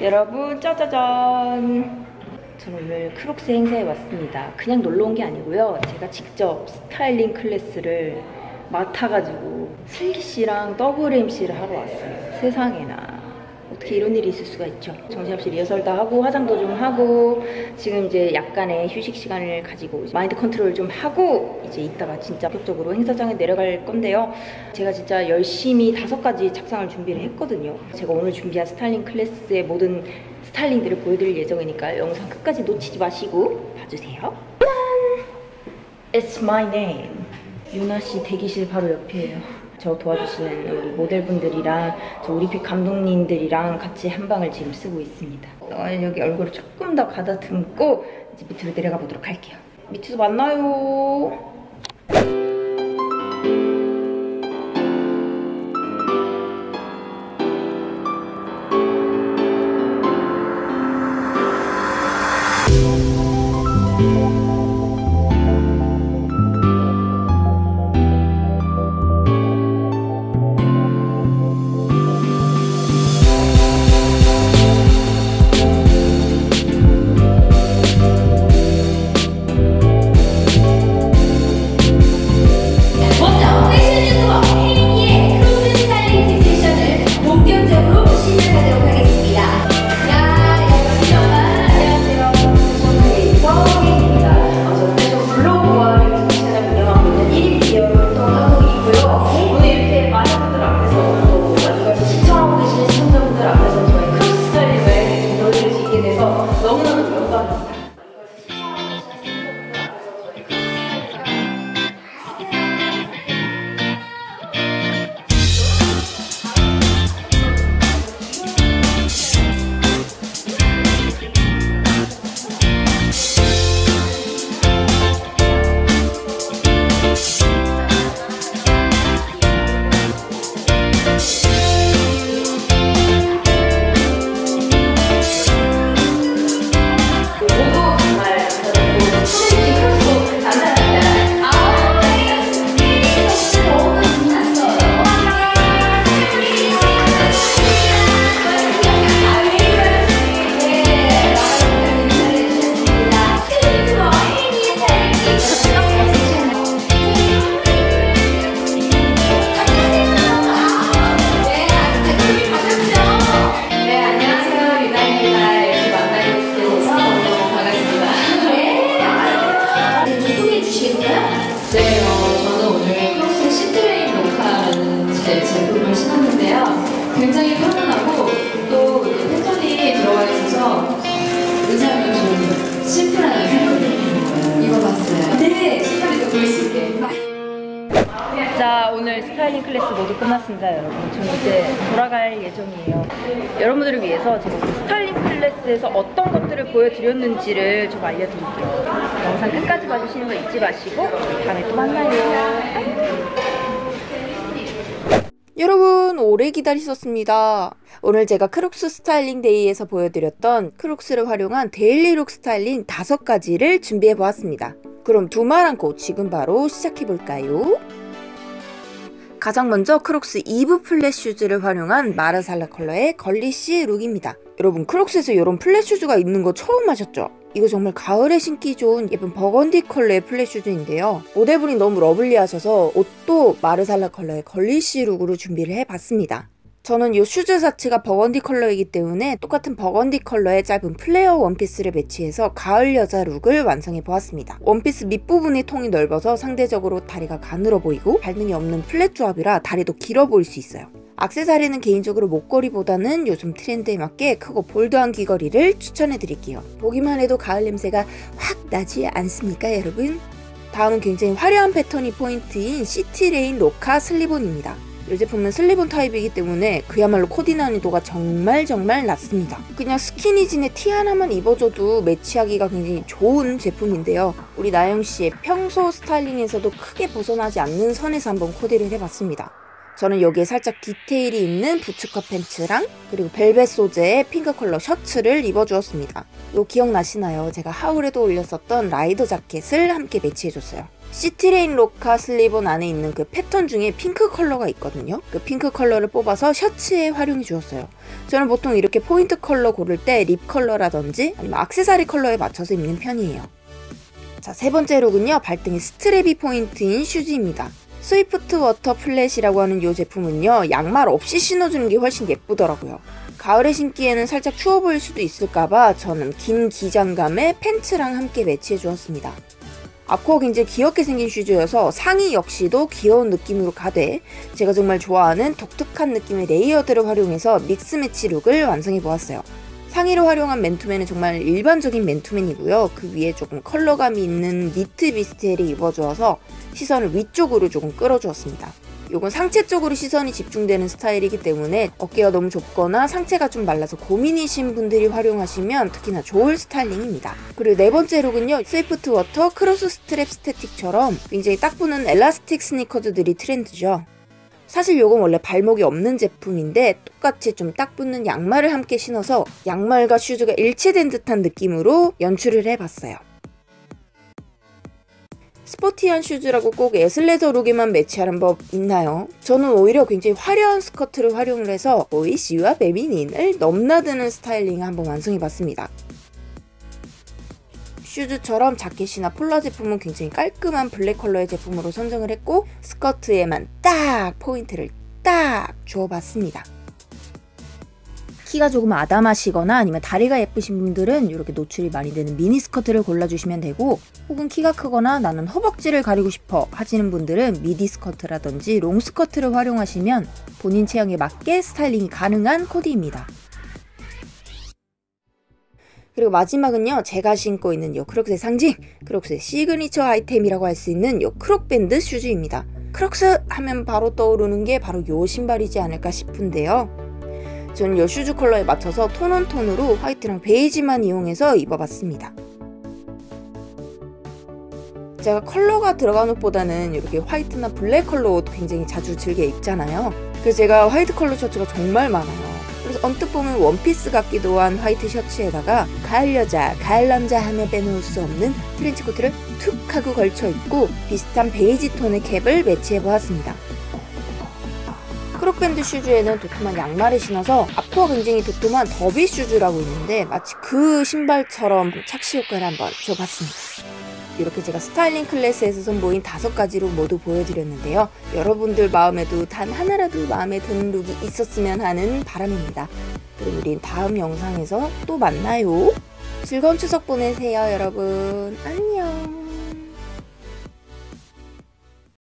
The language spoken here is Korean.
여러분 짜자잔. 저는 오늘 크록스 행사에 왔습니다. 그냥 놀러 온 게 아니고요. 제가 직접 스타일링 클래스를 맡아가지고 슬기 씨랑 더블 MC를 하러 왔어요. 세상에나 어떻게 이런 일이 있을 수가 있죠. 정신없이 리허설 다 하고 화장도 좀 하고 지금 이제 약간의 휴식 시간을 가지고 마인드 컨트롤 좀 하고 이제 이따가 진짜 본격적으로 행사장에 내려갈 건데요. 제가 진짜 열심히 다섯 가지 착상을 준비를 했거든요. 제가 오늘 준비한 스타일링 클래스의 모든 스타일링들을 보여드릴 예정이니까 영상 끝까지 놓치지 마시고 봐주세요. 짠! It's my name. 유나 씨 대기실 바로 옆이에요 저 도와주시는 우리 모델분들이랑 저 우리픽 감독님들이랑 같이 한 방을 지금 쓰고 있습니다. 어, 여기 얼굴을 조금 더 가다듬고 이제 밑으로 내려가 보도록 할게요. 밑에서 만나요. 스타일링 클래스 모두 끝났습니다 여러분 저는 이제 돌아갈 예정이에요 여러분들을 위해서 제가 스타일링 클래스에서 어떤 것들을 보여드렸는지를 좀 알려드릴게요 영상 끝까지 봐주시는 거 잊지 마시고 다음에 또 만나요 여러분 오래 기다리셨습니다. 오늘 제가 크록스 스타일링 데이에서 보여드렸던 크록스를 활용한 데일리룩 스타일링 다섯 가지를 준비해 보았습니다. 그럼 두말 않고 지금 바로 시작해 볼까요? 가장 먼저 크록스 이브 플랫 슈즈를 활용한 마르살라 컬러의 걸리시 룩입니다. 여러분 크록스에서 이런 플랫 슈즈가 있는 거 처음 하셨죠? 이거 정말 가을에 신기 좋은 예쁜 버건디 컬러의 플랫 슈즈인데요. 모델분이 너무 러블리하셔서 옷도 마르살라 컬러의 걸리시 룩으로 준비를 해봤습니다. 저는 이 슈즈 자체가 버건디 컬러이기 때문에 똑같은 버건디 컬러의 짧은 플레어 원피스를 매치해서 가을 여자 룩을 완성해 보았습니다. 원피스 밑부분이 통이 넓어서 상대적으로 다리가 가늘어 보이고 발등이 없는 플랫 조합이라 다리도 길어 보일 수 있어요. 악세사리는 개인적으로 목걸이보다는 요즘 트렌드에 맞게 크고 볼드한 귀걸이를 추천해 드릴게요. 보기만 해도 가을 냄새가 확 나지 않습니까 여러분? 다음은 굉장히 화려한 패턴이 포인트인 시티레인 로카 슬리본입니다. 이 제품은 슬리본 타입이기 때문에 그야말로 코디 난이도가 정말 정말 낮습니다. 그냥 스키니진에 티 하나만 입어줘도 매치하기가 굉장히 좋은 제품인데요. 우리 나영 씨의 평소 스타일링에서도 크게 벗어나지 않는 선에서 한번 코디를 해봤습니다. 저는 여기에 살짝 디테일이 있는 부츠컷 팬츠랑 그리고 벨벳 소재의 핑크 컬러 셔츠를 입어주었습니다. 이거 기억나시나요? 제가 하울에도 올렸었던 라이더 자켓을 함께 매치해줬어요. 시티레인 로카 슬리본 안에 있는 그 패턴 중에 핑크 컬러가 있거든요. 그 핑크 컬러를 뽑아서 셔츠에 활용해 주었어요. 저는 보통 이렇게 포인트 컬러 고를 때 립 컬러라든지 아니면 악세사리 컬러에 맞춰서 입는 편이에요. 자, 세 번째 룩은요. 발등에 스트랩이 포인트인 슈즈입니다. 스위프트 워터 플랫이라고 하는 이 제품은요. 양말 없이 신어주는 게 훨씬 예쁘더라고요. 가을에 신기에는 살짝 추워 보일 수도 있을까봐 저는 긴 기장감에 팬츠랑 함께 매치해 주었습니다. 앞코어 굉장히 귀엽게 생긴 슈즈여서 상의 역시도 귀여운 느낌으로 가되 제가 정말 좋아하는 독특한 느낌의 레이어드를 활용해서 믹스 매치 룩을 완성해 보았어요. 상의로 활용한 맨투맨은 정말 일반적인 맨투맨이고요. 그 위에 조금 컬러감이 있는 니트 비스트를 입어주어서 시선을 위쪽으로 조금 끌어주었습니다. 요건 상체 쪽으로 시선이 집중되는 스타일이기 때문에 어깨가 너무 좁거나 상체가 좀 말라서 고민이신 분들이 활용하시면 특히나 좋을 스타일링입니다. 그리고 네 번째 룩은요. 스위프트 워터 크로스 스트랩 스태틱처럼 굉장히 딱 붙는 엘라스틱 스니커즈들이 트렌드죠. 사실 요건 원래 발목이 없는 제품인데 똑같이 좀 딱 붙는 양말을 함께 신어서 양말과 슈즈가 일체된 듯한 느낌으로 연출을 해봤어요. 스포티한 슈즈라고 꼭 에슬레저 룩에만 매치하는 법 있나요? 저는 오히려 굉장히 화려한 스커트를 활용을 해서 보이시와 베미닌을 넘나드는 스타일링을 한번 완성해봤습니다. 슈즈처럼 자켓이나 폴라 제품은 굉장히 깔끔한 블랙 컬러의 제품으로 선정을 했고 스커트에만 딱 포인트를 딱 주어봤습니다. 키가 조금 아담하시거나 아니면 다리가 예쁘신 분들은 이렇게 노출이 많이 되는 미니 스커트를 골라주시면 되고 혹은 키가 크거나 나는 허벅지를 가리고 싶어 하시는 분들은 미디 스커트라든지 롱 스커트를 활용하시면 본인 체형에 맞게 스타일링이 가능한 코디입니다. 그리고 마지막은요 제가 신고 있는 요 크록스의 상징 크록스의 시그니처 아이템이라고 할 수 있는 요 크록밴드 슈즈입니다. 크록스 하면 바로 떠오르는 게 바로 요 신발이지 않을까 싶은데요. 저는 요 슈즈 컬러에 맞춰서 톤 온 톤으로 화이트랑 베이지만 이용해서 입어봤습니다. 제가 컬러가 들어간 옷보다는 이렇게 화이트나 블랙 컬러 옷 굉장히 자주 즐겨 입잖아요. 그래서 제가 화이트 컬러 셔츠가 정말 많아요 그래서 언뜻 보면 원피스 같기도 한 화이트 셔츠에다가 가을 여자, 가을 남자 하면 빼놓을 수 없는 트렌치 코트를 툭 하고 걸쳐 입고 비슷한 베이지 톤의 캡을 매치해 보았습니다. 크록밴드 슈즈에는 도톰한 양말을 신어서 앞으로 굉장히 도톰한 더비 슈즈라고 있는데 마치 그 신발처럼 착시 효과를 한번 줘봤습니다. 이렇게 제가 스타일링 클래스에서 선보인 다섯 가지로 모두 보여드렸는데요. 여러분들 마음에도 단 하나라도 마음에 드는 룩이 있었으면 하는 바람입니다. 그럼 우린 다음 영상에서 또 만나요. 즐거운 추석 보내세요, 여러분. 안녕.